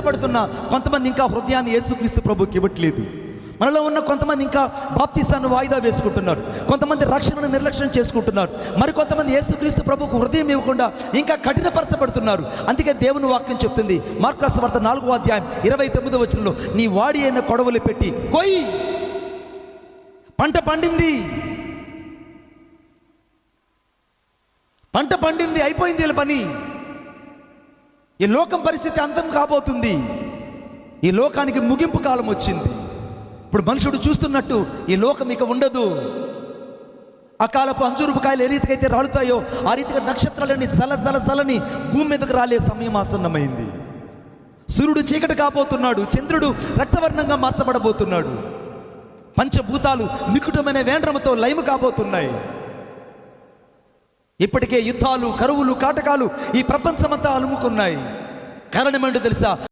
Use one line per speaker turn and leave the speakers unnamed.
రక్షించబడుతున్న కొంతమంది ఇంకా హృదయాన్ని యేసుక్రీస్తు ప్రభుకి ఇవ్వట్లేదు. మనలో ఉన్న కొంతమంది ఇంకా బాప్తీసాన్ని వాయిదా వేసుకుంటున్నారు. కొంతమంది రక్షణను నిర్లక్ష్యం చేసుకుంటున్నారు. మరి కొంతమంది యేసుక్రీస్తు ప్రభుకు హృదయం ఇవ్వకుండా ఇంకా కఠినపరచబడుతున్నారు. అందుకే దేవుని వాక్యం చెప్తుంది. మార్కాస్ వార్త నాలుగో అధ్యాయం ఇరవై తొమ్మిదో వచనంలో నీ వాడి అయిన కొడవలు పెట్టి కొయ్యి. పంట పండింది. పంట పండింది అయిపోయింది వీళ్ళ పని. ఈ లోకం పరిస్థితి అంతం కాబోతుంది. ఈ లోకానికి ముగింపు కాలం వచ్చింది. ఇప్పుడు మనుషుడు చూస్తున్నట్టు ఈ లోకం ఇక ఉండదు. అకాలపు అంజూరుపు కాయలు ఏ రీతికైతే రాలుతాయో ఆ రీతిగా నక్షత్రాలని సల సల సలని భూమి మీదకు రాలే సమయం ఆసన్నమైంది. సూర్యుడు చీకటి కాబోతున్నాడు చంద్రుడు రక్తవర్ణంగా మార్చబడబోతున్నాడు. పంచభూతాలు నికుటమైన వేండ్రమతో లయము కాబోతున్నాయి. ఇప్పటికే యుద్ధాలు కరువులు కాటకాలు ఈ ప్రపంచమంతా అలుముకున్నాయి. కారణమేంటో తెలుసా?